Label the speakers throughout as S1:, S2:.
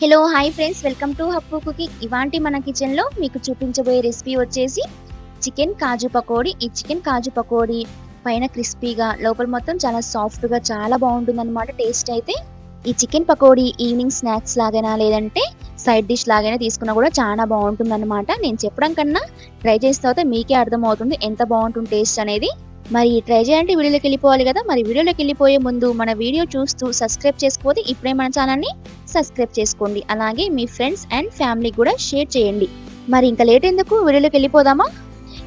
S1: Hello hi friends welcome to Happu cooking ఇవాంటి మన కిచెన్లో మీకు చూపించబోయే రెసిపీ వచ్చేసి చికెన్ కాజు పకోడీ. ఈ చికెన్ కాజు పకోడీ పైన క్రిస్పీగా లోపల మొత్తం చాలా సాఫ్ట్గా చాలా బాగుంటుంది అనమాట టేస్ట్ అయితే. ఈ చికెన్ పకోడీ ఈవినింగ్ స్నాక్స్ లాగైనా లేదంటే సైడ్ డిష్ లాగైనా తీసుకున్నా కూడా చాలా బాగుంటుంది అనమాట నేను చెప్పడం కన్నా ట్రై చేసిన తర్వాత మీకే అర్థమవుతుంది ఎంత బాగుంటుంది టేస్ట్ అనేది. మరి ట్రై చేయండి వీడియోలోకి వెళ్ళిపోవాలి కదా? మరి వీడియోలోకి వెళ్ళిపోయే ముందు మన వీడియో చూస్తూ సబ్స్క్రైబ్ చేసుకోతే ఇప్పుడే మన ఛానల్ని సబ్స్క్రైబ్ చేసుకోండి. అలాగే మీ ఫ్రెండ్స్ అండ్ ఫ్యామిలీ కూడా షేర్ చేయండి. మరి ఇంకా లేట్ ఎందుకు? వీడియోలోకి వెళ్ళిపోదామా?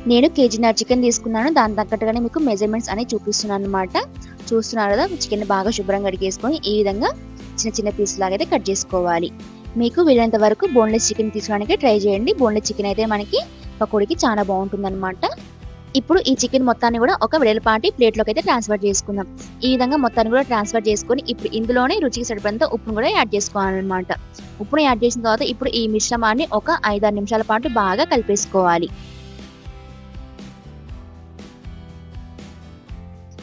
S1: నేను కేజీన్నర చికెన్ తీసుకున్నాను. దాని తగ్గట్టుగానే మీకు మెజర్మెంట్స్ అనేవి చూపిస్తున్నాను అనమాట చూస్తున్నారు కదా? చికెన్ బాగా శుభ్రంగా కడిగేసుకొని ఈ విధంగా చిన్న చిన్న పీస్ లాగా అయితే కట్ చేసుకోవాలి. మీకు వీలైనంత వరకు బోన్లెస్ చికెన్ తీసుకోవడానికి ట్రై చేయండి. బోన్లెస్ చికెన్ అయితే మనకి పకోడీకి చాలా బాగుంటుంది ఇప్పుడు ఈ చికెన్ మొత్తాన్ని కూడా ఒక వెడల్పాటి ప్లేట్లోకి అయితే ట్రాన్స్ఫర్ చేసుకుందాం. ఈ విధంగా మొత్తాన్ని కూడా ట్రాన్స్ఫర్ చేసుకుని ఇప్పుడు ఇందులోనే రుచికి సరిపడంత ఉప్పును కూడా యాడ్ చేసుకోవాలన్నమాట. ఉప్పును యాడ్ చేసిన తర్వాత ఇప్పుడు ఈ మిశ్రమాన్ని ఒక ఐదారు నిమిషాల పాటు బాగా కలిపేసుకోవాలి.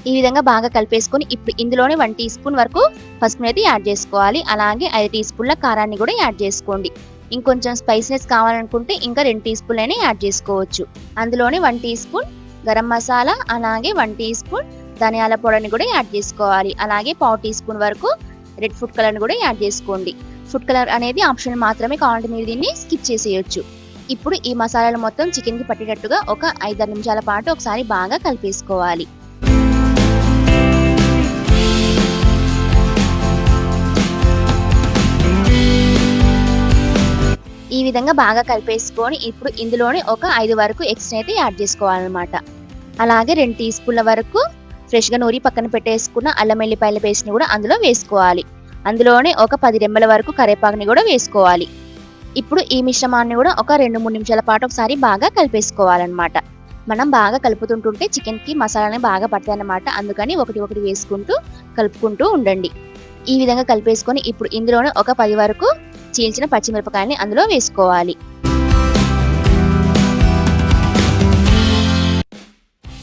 S1: ఈ విధంగా బాగా కలిపేసుకొని ఇప్పుడు ఇందులోనే వన్ టీ స్పూన్ వరకు పసుపుని అయితే యాడ్ చేసుకోవాలి. అలాగే ఐదు టీ స్పూన్ల కారాన్ని కూడా యాడ్ చేసుకోండి. ఇంకొంచెం స్పైసీనెస్ కావాలనుకుంటే ఇంకా రెండు టీ స్పూన్ అయినా యాడ్ చేసుకోవచ్చు. అందులోనే one teaspoon garam masala అలాగే వన్ టీ స్పూన్ ధనియాల పొడిని కూడా యాడ్ చేసుకోవాలి. అలాగే పావు టీ స్పూన్ వరకు రెడ్ ఫుడ్ కలర్ని కూడా యాడ్ చేసుకోండి. ఫుడ్ కలర్ అనేది ఆప్షన్ మాత్రమే కావాలంటే మీరు దీన్ని స్కిప్ చేసేయచ్చు. ఇప్పుడు ఈ మసాలాలు మొత్తం చికెన్కి పట్టేటట్టుగా ఒక ఐదారు నిమిషాల పాటు ఒకసారి బాగా కలిపేసుకోవాలి. ఈ విధంగా బాగా కలిపేసుకొని ఇప్పుడు ఇందులోనే ఒక ఐదు వరకు ఎగ్స్ని అయితే యాడ్ చేసుకోవాలన్నమాట. అలాగే రెండు టీ స్పూన్ల వరకు ఫ్రెష్గా నూరి పక్కన పెట్టేసుకున్న అల్లం వెల్లిపాయల పేస్ట్ని కూడా అందులో వేసుకోవాలి. అందులోనే ఒక పది రెమ్మల వరకు కరేపాకుని కూడా వేసుకోవాలి. ఇప్పుడు ఈ మిశ్రమాన్ని కూడా ఒక రెండు మూడు నిమిషాల పాటు ఒకసారి బాగా కలిపేసుకోవాలన్నమాట. మనం బాగా కలుపుతుంటుంటే చికెన్కి మసాలాని బాగా పడతాయి అన్నమాట అందుకని ఒకటి ఒకటి వేసుకుంటూ కలుపుకుంటూ ఉండండి. ఈ విధంగా కలిపేసుకొని ఇప్పుడు ఇందులోనే ఒక పది వరకు చీల్చిన పచ్చిమిరపకాయని అందులో వేసుకోవాలి.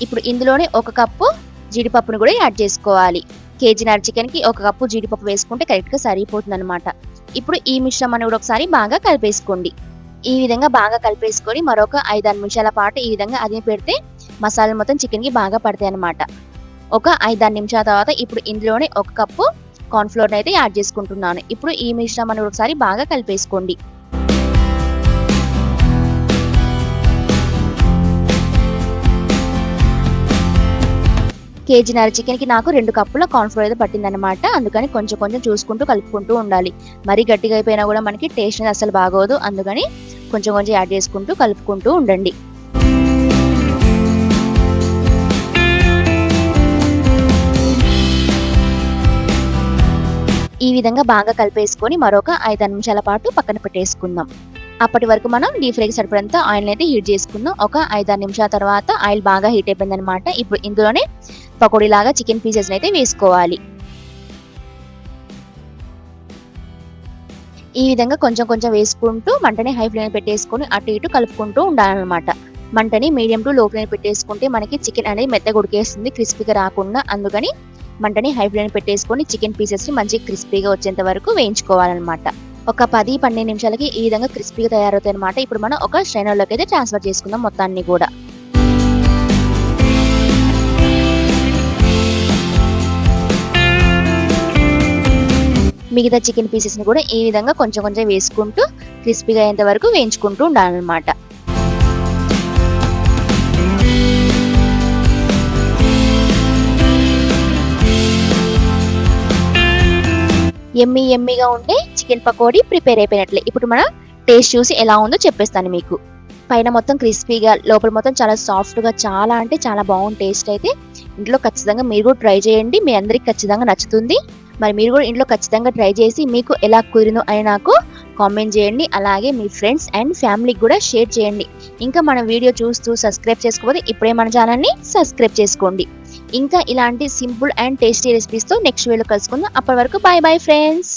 S1: ఇప్పుడు ఇందులోనే ఒక కప్పు జీడిపప్పును కూడా యాడ్ చేసుకోవాలి. కేజీన్నర చికెన్కి ఒక కప్పు జీడిపప్పు వేసుకుంటే కరెక్ట్గా సరిపోతుంది అనమాట ఇప్పుడు ఈ మిశ్రమాన్ని కూడా ఒకసారి బాగా కలిపేసుకోండి. ఈ విధంగా బాగా కలిపేసుకొని మరొక ఐదారు నిమిషాల పాటు ఈ విధంగా అది పెడితే మసాలాలు మొత్తం చికెన్కి బాగా పడతాయి అనమాట ఒక ఐదారు నిమిషాల తర్వాత ఇప్పుడు ఇందులోనే ఒక కప్పు కార్న్ఫ్లోర్ అయితే యాడ్ చేసుకుంటున్నాను. ఇప్పుడు ఈ మిశ్రమాన్ని ఒకసారి బాగా కలిపేసుకోండి. కేజీన్నర చికెన్కి నాకు రెండు కప్పుల కార్న్ఫ్లోర్ అయితే పట్టిందనమాట అందుకని కొంచెం కొంచెం చూసుకుంటూ కలుపుకుంటూ ఉండాలి. మరీ గట్టిగా అయిపోయినా కూడా మనకి టేస్ట్ అనేది అసలు బాగోదు. అందుకని కొంచెం కొంచెం యాడ్ చేసుకుంటూ కలుపుకుంటూ ఉండండి. ఈ విధంగా బాగా కలిపేసుకొని మరొక ఐదు నిమిషాల పాటు పక్కన పెట్టేసుకుందాం. అప్పటి వరకు మనం డీప్ ఫ్రైకి సరిపడంత ఆయిల్ అయితే హీట్ చేసుకుందాం. ఒక ఐదారు నిమిషాల తర్వాత ఆయిల్ బాగా హీట్ అయిపోయింది అనమాట ఇప్పుడు ఇందులోనే పకోడీ లాగా చికెన్ పీసెస్ అయితే వేసుకోవాలి. ఈ విధంగా కొంచెం కొంచెం వేసుకుంటూ మంటని హై ఫ్లేమ్ పెట్టేసుకొని అటు ఇటు కలుపుకుంటూ ఉండాలన్నమాట. మంటని మీడియం టు లో ఫ్లేమ్ పెట్టేసుకుంటే మనకి చికెన్ అనేది మెత్తగా ఉడికేస్తుంది క్రిస్పీగా రాకుండా అందుకని మంటని హై ఫ్లేమ్ పెట్టేసుకొని చికెన్ పీసెస్ని మంచిగా క్రిస్పీగా వచ్చేంత వరకు వేయించుకోవాలన్నమాట. ఒక పది పన్నెండు నిమిషాలకి ఈ విధంగా క్రిస్పీగా తయారవుతాయి అనమాట ఇప్పుడు మనం ఒక స్ట్రైనర్లోకి అయితే ట్రాన్స్ఫర్ చేసుకుందాం మొత్తాన్ని కూడా. మిగతా చికెన్ పీసెస్ని కూడా ఈ విధంగా కొంచెం కొంచెం వేసుకుంటూ క్రిస్పీగా అయ్యేంత వరకు వేయించుకుంటూ ఉండాలన్నమాట. ఎమ్మి ఎమ్మిగా ఉండే చికెన్ పకోడీ ప్రిపేర్ అయిపోయినట్లే. ఇప్పుడు మనం టేస్ట్ చూసి ఎలా ఉందో చెప్పేస్తాను మీకు. పైన మొత్తం క్రిస్పీగా లోపల మొత్తం చాలా సాఫ్ట్గా చాలా అంటే చాలా బాగుంది టేస్ట్ అయితే. ఇంట్లో ఖచ్చితంగా మీరు కూడా ట్రై చేయండి. మీ అందరికి ఖచ్చితంగా నచ్చుతుంది. మరి మీరు కూడా ఇంట్లో ఖచ్చితంగా ట్రై చేసి మీకు ఎలా కుదిరిందో అని నాకు కామెంట్ చేయండి. అలాగే మీ ఫ్రెండ్స్ అండ్ ఫ్యామిలీకి కూడా షేర్ చేయండి. ఇంకా మన వీడియో చూస్తూ సబ్స్క్రైబ్ చేసుకోకపోతే ఇప్పుడే మన ఛానల్ని సబ్స్క్రైబ్ చేసుకోండి. ఇంకా ఇలాంటి సింపుల్ అండ్ టేస్టీ రెసిపీస్తో నెక్స్ట్ వీడియో కలుసుకుందాం. అప్పటి వరకు బాయ్ బాయ్ ఫ్రెండ్స్